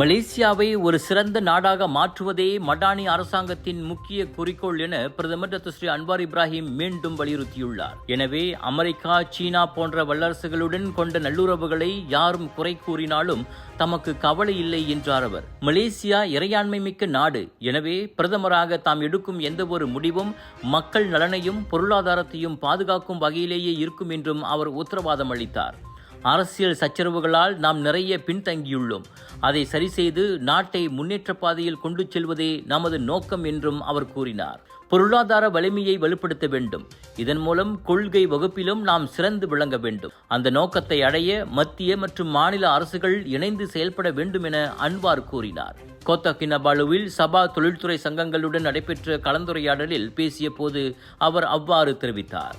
மலேசியாவை ஒரு சிறந்த நாடாக மாற்றுவதே மடானி அரசாங்கத்தின் முக்கிய குறிக்கோள் என பிரதமர் டாக்டர் ஸ்ரீ அன்வார் இப்ராஹிம் மீண்டும் வலியுறுத்தியுள்ளார். எனவே அமெரிக்கா சீனா போன்ற வல்லரசுகளுடன் கொண்ட நல்லுறவுகளை யாரும் குறை கூறினாலும் தமக்கு கவலை இல்லை என்றார் அவர். மலேசியா இறையாண்மை மிக்க நாடு. எனவே பிரதமராக தாம் எடுக்கும் எந்த ஒரு முடிவும் மக்கள் நலனையும் பொருளாதாரத்தையும் பாதுகாக்கும் வகையிலேயே இருக்கும் என்றும் அவர் உத்தரவாதம் அளித்தார். அரசியல் சச்சரவுகளால் நாம் நிறைய பின்தங்கியுள்ளோம். அதை சரி செய்து நாட்டை முன்னேற்ற பாதையில் கொண்டு செல்வதே நமது நோக்கம் என்றும் அவர் கூறினார். பொருளாதார வலிமையை வலுப்படுத்த வேண்டும். இதன் மூலம் கொள்கை வகுப்பிலும் நாம் சிறந்து விளங்க வேண்டும். அந்த நோக்கத்தை அடைய மத்திய மற்றும் மாநில அரசுகள் இணைந்து செயல்பட வேண்டும் என அன்வார் கூறினார். கோத்தகினபாலுவில் சபா தொழில்துறை சங்கங்களுடன் நடைபெற்ற கலந்துரையாடலில் பேசிய போது அவர் அவ்வாறு தெரிவித்தார்.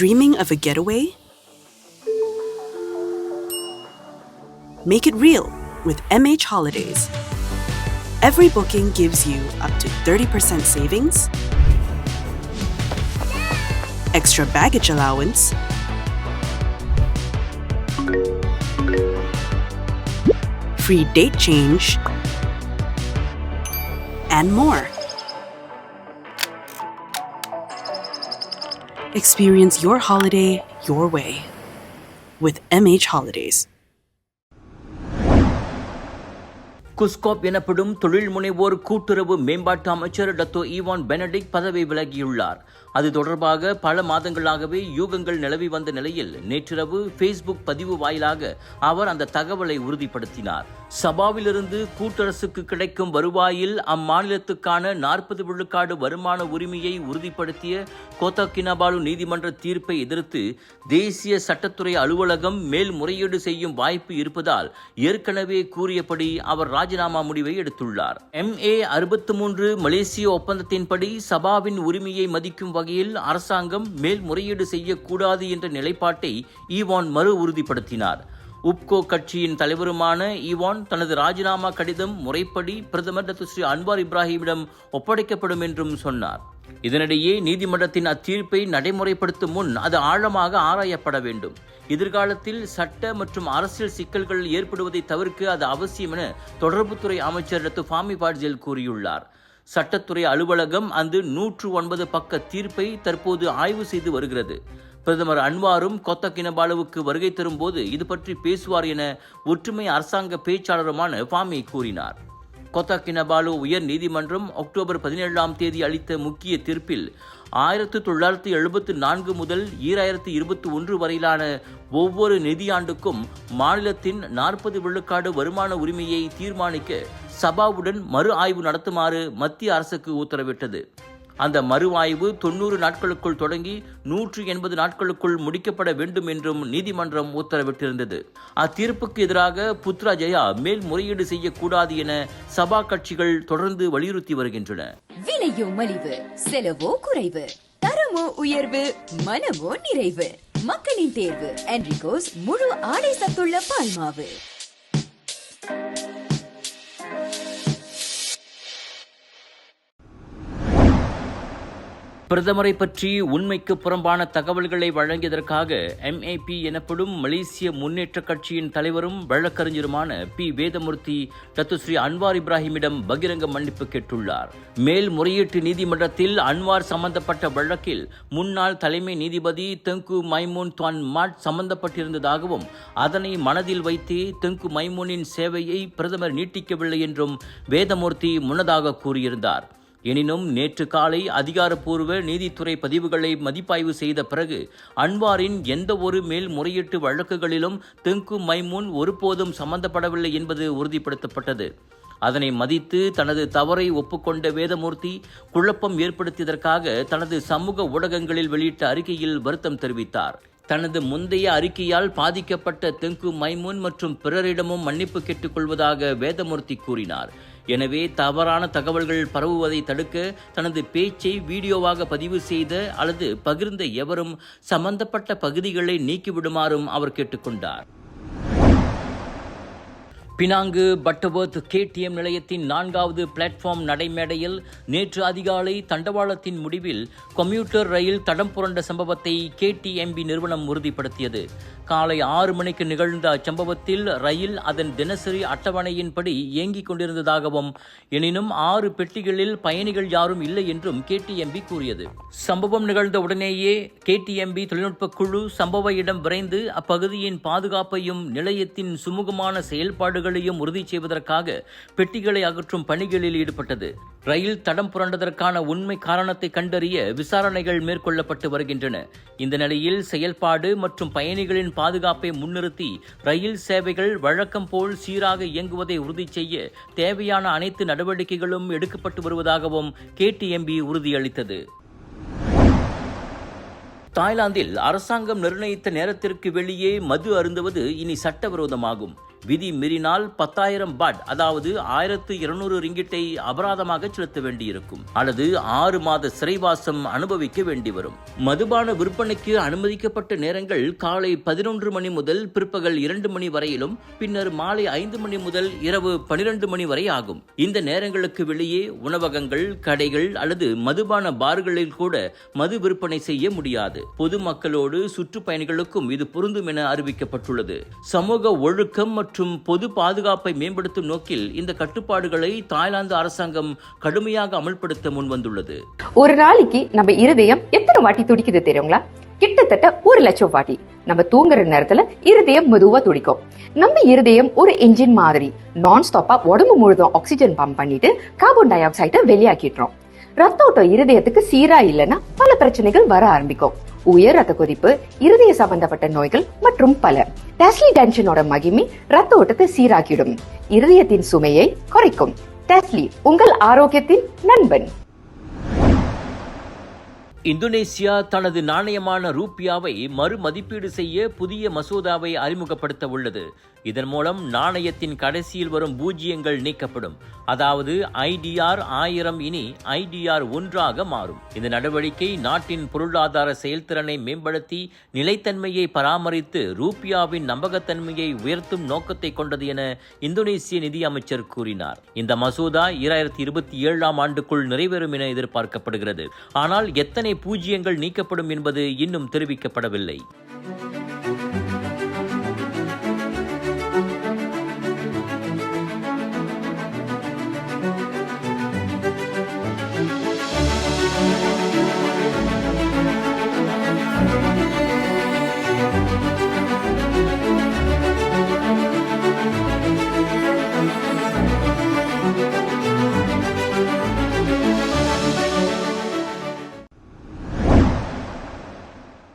Dreaming of a getaway? Make it real with MH Holidays. Every booking gives you up to 30% savings, extra baggage allowance, free date change, and more. Experience your holiday your way with MH Holidays. குஸ்கோப் எனப்படும் தொழில் முனைவோர் கூட்டுறவு மேம்பாட்டு அமைச்சர் Dato Evan Benedict பதவி விலகியுள்ளார். அது தொடர்பாக பல மாதங்களாகவே யூகங்கள் நிலவி வந்த நிலையில் நேற்றிரவு ஃபேஸ்புக் பதிவு வாயிலாக அவர் அந்த தகவலை உறுதிப்படுத்தினார். சபாவிலிருந்து கூட்டரசுக்கு கிடைக்கும் வருவாயில் அம்மாநிலத்துக்கான நாற்பது விழுக்காடு வருமான உரிமையை உறுதிப்படுத்திய கோத்தகினபாலு நீதிமன்ற தீர்ப்பை எதிர்த்து தேசிய சட்டத்துறை அலுவலகம் மேல்முறையீடு செய்யும் வாய்ப்பு இருப்பதால் ஏற்கனவே கூறியபடி அவர் ராஜினாமா முடிவை எடுத்துள்ளார். எம்ஏ அறுபத்து மூன்று மலேசிய ஒப்பந்தத்தின்படி சபாவின் உரிமையை மதிக்கும் வகையில் அரசாங்கம் மேல்முறையீடு செய்யக்கூடாது என்ற நிலைப்பாட்டை ஈவான் மறு உறுதிப்படுத்தினார். உப்கோ கட்சியின் தலைவருமான ஈவான் தனது ராஜினாமா கடிதம் முறைப்படி பிரதமர் டாக்டர் ஸ்ரீ அன்வார் இப்ராஹிமிடம் ஒப்படைக்கப்படும் என்றும் சொன்னார். இதனிடையே நீதிமன்றத்தின் அத்தீர்ப்பை நடைமுறைப்படுத்தும் முன் அது ஆழமாக ஆராயப்பட வேண்டும். எதிர்காலத்தில் சட்ட மற்றும் அரசியல் சிக்கல்கள் ஏற்படுவதை தவிர்க்க அது அவசியம் என தொடர்புத்துறை அமைச்சர் டாக்டர் ஃபாமி பாட்ஜெல் கூறியுள்ளார். சட்டத்துறை அலுவலகம் அந்த நூற்று ஒன்பது பக்க தீர்ப்பை தற்போது ஆய்வு செய்து வருகிறது. பிரதமர் அன்வாரும் கொத்த கினபாலுவுக்கு வருகை தரும்போது இது பற்றி பேசுவார் என ஒற்றுமை அரசாங்க பேச்சாளருமான ஃபாமி கூறினார். கொத்தா கினபாலு உயர் நீதிமன்றம் அக்டோபர் பதினேழாம் தேதி அளித்த முக்கிய தீர்ப்பில் ஆயிரத்து தொள்ளாயிரத்து எழுபத்து நான்கு முதல் ஈராயிரத்து இருபத்தி ஒன்று வரையிலான ஒவ்வொரு நிதியாண்டுக்கும் மாநிலத்தின் நாற்பது விழுக்காடு வருமான உரிமையை தீர்மானிக்க சபாவுடன் மறு ஆய்வு நடத்துமாறு மத்திய அரசுக்கு உத்தரவிட்டது. அந்த மறு ஆய்வு தொண்ணூறு நாட்களுக்குள் தொடங்கி நூற்று எண்பது நாட்களுக்குள் முடிக்கப்பட வேண்டும் என்றும் நீதிமன்றம் உத்தரவிட்டிருந்தது. அத்தீர்ப்புக்கு எதிராக புத்ரா ஜெயா மேல்முறையீடு செய்யக்கூடாது என சபா கட்சிகள் தொடர்ந்து வலியுறுத்தி வருகின்றன. விலையோ மலிவு செலவோ குறைவு தரமோ உயர்வு மனமோ நிறைவு. மக்களின் தேர்வு என்ரிகோஸ் முழு ஆடை சத்துள்ள பால்மாவு. பிரதமரை பற்றி உண்மைக்கு புறம்பான தகவல்களை வழங்கியதற்காக எம்ஏபி எனப்படும் மலேசிய முன்னேற்ற கட்சியின் தலைவரும் வழக்கறிஞருமான பி வேதமூர்த்தி டத்துஸ்ரீ அன்வார் இப்ராஹிமிடம் பகிரங்க மன்னிப்பு கேட்டுள்ளார். மேல்முறையீட்டு நீதிமன்றத்தில் அன்வார் சம்பந்தப்பட்ட வழக்கில் முன்னாள் தலைமை நீதிபதி தெங்கு மைமூன் துவான் மாட் சம்பந்தப்பட்டிருந்ததாகவும் அதனை மனதில் வைத்தே தெங்கு மைமூனின் சேவையை பிரதமர் நீட்டிக்கவில்லை என்றும் வேதமூர்த்தி முன்னதாக கூறியிருந்தார். எனினும் நேற்று காலை அதிகாரப்பூர்வ நீதித்துறை பதிவுகளை மதிப்பாய்வு செய்த பிறகு அன்வாரின் எந்த ஒரு மேல்முறையீட்டு வழக்குகளிலும் தெங்கு மைமூன் ஒருபோதும் சம்பந்தப்படவில்லை என்பது உறுதிப்படுத்தப்பட்டது. அதனை மதித்து தனது தவறை ஒப்புக்கொண்ட வேதமூர்த்தி குழப்பம் ஏற்படுத்தியதற்காக தனது சமூக ஊடகங்களில் வெளியிட்ட அறிக்கையில் வருத்தம் தெரிவித்தார். தனது முந்தைய அறிக்கையால் பாதிக்கப்பட்ட தெங்கு மைமூன் மற்றும் பிறரிடமும் மன்னிப்பு கேட்டுக்கொள்வதாக வேதமூர்த்தி கூறினார். எனவே தவறான தகவல்கள் பரவுவதை தடுக்க தனது பேச்சை வீடியோவாக பதிவு செய்த அல்லது பகிர்ந்த எவரும் சம்பந்தப்பட்ட பகுதிகளை நீக்கிவிடுமாறும் அவர் கேட்டுக்கொண்டார். பினாங்கு பட்டவர்த் கேடிஎம் நிலையத்தின் நான்காவது பிளாட்ஃபார்ம் நடைமேடையில் நேற்று அதிகாலை தண்டவாளத்தின் முடிவில் கம்யூட்டர் ரயில் தடம் புரண்ட சம்பவத்தை கேடிஎம்பி நிறுவனம் உறுதிப்படுத்தியது. காலை ஆறு மணிக்கு நிகழ்ந்த அச்சம்பவத்தில் ரயில் அதன் தினசரி அட்டவணையின்படி இயங்கிக் கொண்டிருந்ததாகவும் எனினும் ஆறு பெட்டிகளில் பயணிகள் யாரும் இல்லை என்றும் கேடிஎம்பி கூறியது. சம்பவம் நிகழ்ந்த உடனேயே கேடிஎம்பி தொழில்நுட்ப குழு சம்பவ இடம் விரைந்து அப்பகுதியின் பாதுகாப்பையும் நிலையத்தின் சுமூகமான செயல்பாடுகளையும் உறுதி செய்வதற்காக பெட்டிகளை அகற்றும் பணிகளில் ஈடுபட்டது. ரயில் தடம் புரண்டதற்கான உண்மை காரணத்தை கண்டறிய விசாரணைகள் மேற்கொள்ளப்பட்டு வருகின்றன. இந்த நிலையில் செயல்பாடு மற்றும் பயணிகளின் பாதுகாப்பை முன்னிறுத்தி ரயில் சேவைகள் வழக்கம் போல் சீராக இயங்குவதை உறுதி செய்ய தேவையான அனைத்து நடவடிக்கைகளும் எடுக்கப்பட்டு வருவதாகவும் கேடிஎம்பி உறுதியளித்தது. தாய்லாந்தில் அரசாங்கம் நிர்ணயித்த நேரத்திற்கு வெளியே மது அருந்துவது இனி சட்டவிரோதமாகும். விதி மீறினால் பத்தாயிரம் பாட் அதாவது ஆயிரத்து இருநூறு ரிங்கிட்டை அபராதமாக செலுத்த வேண்டியிருக்கும். அல்லது ஆறு மாத சிறைவாசம் அனுபவிக்க வேண்டி வரும் மதுபான விற்பனைக்கு அனுமதிக்கப்பட்ட நேரங்கள் காலை பதினொன்று மணி முதல் பிற்பகல் இரண்டு மணி வரையிலும் பின்னர் மாலை ஐந்து மணி முதல் இரவு பனிரெண்டு மணி வரை ஆகும். இந்த நேரங்களுக்கு வெளியே உணவகங்கள் கடைகள் அல்லது மதுபான பார்களில் கூட மது விற்பனை செய்ய முடியாது. பொதுமக்களோடு சுற்றுப்பயணிகளுக்கும் இது பொருந்தும் என அறிவிக்கப்பட்டுள்ளது. சமூக ஒழுக்கம் மற்றும் மற்றும் பொது பாதுகாப்பை மேம்படுத்தும் நோக்கில் இந்த கட்டுப்பாடுகளை தாய்லாந்து அரசாங்கம் கடுமையாக அமல்படுத்த முன்வந்துள்ளது. ஒரு நாளைக்கு நம்ம இருதயம் எத்தனை வாட்டி துடிக்குது தெரியுங்களா? கிட்டத்தட்ட ஒரு லட்சம் வாட்டி. நம்ம தூங்குற நேரத்துல இருதயம் மெதுவா துடிக்கும். நம்ம இருதயம் ஒரு என்ஜின் மாதிரி நான் ஸ்டாப்பா உடம்பு முழுதும் ஆக்சிஜன் பம்ப் பண்ணிட்டு கார்பன் டை ஆக்சைடை வெளியாக்கிடுறோம். ரத்த ஓட்டம் இருதயத்துக்கு சீரா இல்லைன்னா பல பிரச்சனைகள் வர ஆரம்பிக்கும். உயர் ரத்த கொதிப்பு இருதய சம்பந்தப்பட்ட நோய்கள் மற்றும் பல. டெஸ்லி டென்ஷனோட மகிமை ரத்த ஓட்டத்தை சீராக்கிடும் இருதயத்தின் சுமையை குறைக்கும். டெஸ்லி உங்கள் ஆரோக்கியத்தின் நண்பன். இந்தோனேசியா தனது நாணயமான ரூபியாவை மறுமதிப்பீடு செய்ய புதிய மசோதாவை அறிமுகப்படுத்த உள்ளது. இதன் மூலம் நாணயத்தின் கடைசியில் வரும் பூஜ்ஜியங்கள் நீக்கப்படும். அதாவது ஐடிஆர் ஆயிரம் இனி ஐடிஆர் ஒன்றாக மாறும். இந்த நடவடிக்கை நாட்டின் பொருளாதார செயல்திறனை மேம்படுத்தி நிலைத்தன்மையை பராமரித்து ரூபியாவின் நம்பகத்தன்மையை உயர்த்தும் நோக்கத்தை கொண்டது என இந்தோனேசிய நிதி அமைச்சர் கூறினார். இந்த மசோதா இரண்டாயிரத்தி இருபத்தி ஏழாம் ஆண்டுக்குள் நிறைவேறும் என எதிர்பார்க்கப்படுகிறது. ஆனால் எத்தனை பூஜ்ஜியங்கள் நீக்கப்படும் என்பது இன்னும் தெரிவிக்கப்படவில்லை.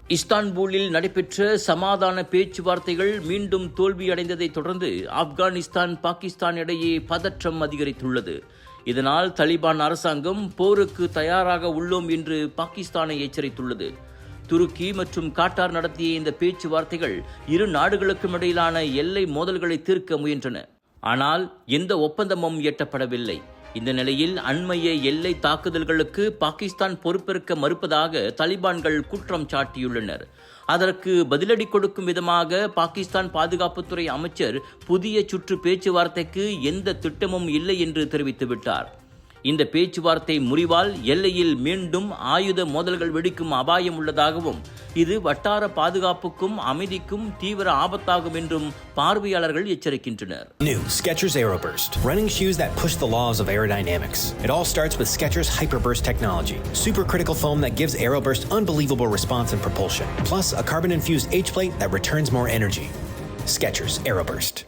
இஸ்தான்புலில் நடைபெற்ற சமாதான பேச்சுவார்த்தைகள் மீண்டும் தோல்வியடைந்ததைத் தொடர்ந்து ஆப்கானிஸ்தான் பாகிஸ்தான் இடையே பதற்றம் அதிகரித்துள்ளது. இதனால் தலிபான் அரசாங்கம் போருக்கு தயாராக உள்ளோம் என்று பாகிஸ்தானை எச்சரித்துள்ளது. துருக்கி மற்றும் காட்டார் நடத்திய இந்த பேச்சுவார்த்தைகள் இரு நாடுகளுக்கும் இடையிலான எல்லை மோதல்களை தீர்க்க முயன்றன. ஆனால் எந்த ஒப்பந்தமும் எட்டப்படவில்லை. இந்த நிலையில் அண்மைய எல்லை தாக்குதல்களுக்கு பாகிஸ்தான் பொறுப்பேற்க மறுப்பதாக தலிபான்கள் குற்றம் சாட்டியுள்ளனர். அதற்கு பதிலடி கொடுக்கும் விதமாக பாகிஸ்தான் பாதுகாப்புத்துறை அமைச்சர் புதிய சுற்று பேச்சுவார்த்தைக்கு எந்த திட்டமும் இல்லை என்று தெரிவித்துவிட்டார். இந்த பேச்சுவார்த்தை முறிவால் எல்லையில் மீண்டும் ஆயுத மோதல்கள் வெடிக்கும் அபாயம் உள்ளதாகவும் இது வட்டார பாதுகாப்புக்கும் அமைதிக்கும் தீவிர ஆபத்தாகும் என்றும் பார்வையாளர்கள் எச்சரிக்கின்றனர் New Skechers Aeroburst, running shoes that push the laws of aerodynamics. It all starts with Skechers Hyperburst technology, supercritical foam that gives Aeroburst unbelievable response and propulsion, plus a carbon-infused H-plate that returns more energy. Skechers Aeroburst.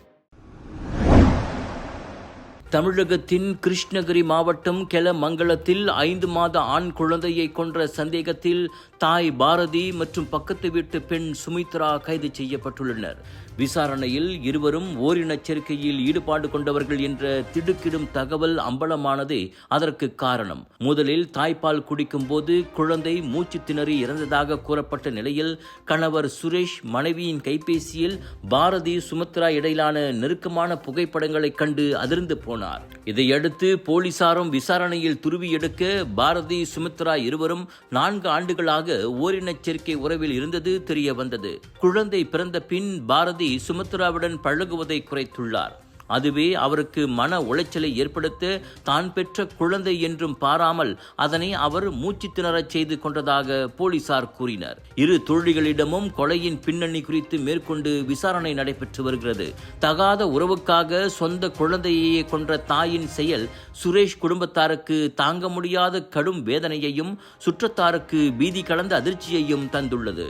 தமிழகத்தின் கிருஷ்ணகிரி மாவட்டம் கெலமங்கலத்தில் ஐந்து மாத ஆண் குழந்தையை கொன்ற சந்தேகத்தில் தாய் பாரதி மற்றும் பக்கத்து வீட்டு பெண் சுமித்ரா கைது செய்யப்பட்டுள்ளனர். விசாரணையில் இருவரும் ஓரினச் சேர்க்கையில் ஈடுபாடு கொண்டவர்கள் என்ற திடுக்கிடும் தகவல் அம்பலமானதே அதற்கு காரணம். முதலில் தாய்ப்பால் குடிக்கும் போது குழந்தை மூச்சு திணறி இறந்ததாக கூறப்பட்ட நிலையில் கணவர் சுரேஷ் மனைவியின் கைபேசியில் பாரதி சுமித்ரா இடையிலான நெருக்கமான புகைப்படங்களைக் கண்டு அதிர்ந்து போனார். இதையடுத்து போலீசாரும் விசாரணையில் துருவி எடுக்க பாரதி சுமித்ரா இருவரும் நான்கு ஆண்டுகளாக ஓரினச்சேர்க்கை உறவில் இருந்தது தெரிய வந்தது குழந்தை பிறந்த பின் பாரதி சுமித்ராவுடன் பழகுவதை குறைத்துள்ளார். அதுவே அவருக்கு மன உளைச்சலை ஏற்படுத்த தான் பெற்ற குழந்தை என்றும் பாராமல் அதனை அவர் மூச்சு திணறச் செய்து கொண்டதாக போலீசார் கூறினர். இரு தோழிகளிடமும் கொலையின் பின்னணி குறித்து மேற்கொண்டு விசாரணை நடைபெற்று வருகிறது. தகாத உறவுக்காக சொந்த குழந்தையையே கொன்ற தாயின் செயல் சுரேஷ் குடும்பத்தாருக்கு தாங்க முடியாத கடும் வேதனையையும் சுற்றத்தாருக்கு பீதி கலந்த அதிர்ச்சியையும் தந்துள்ளது.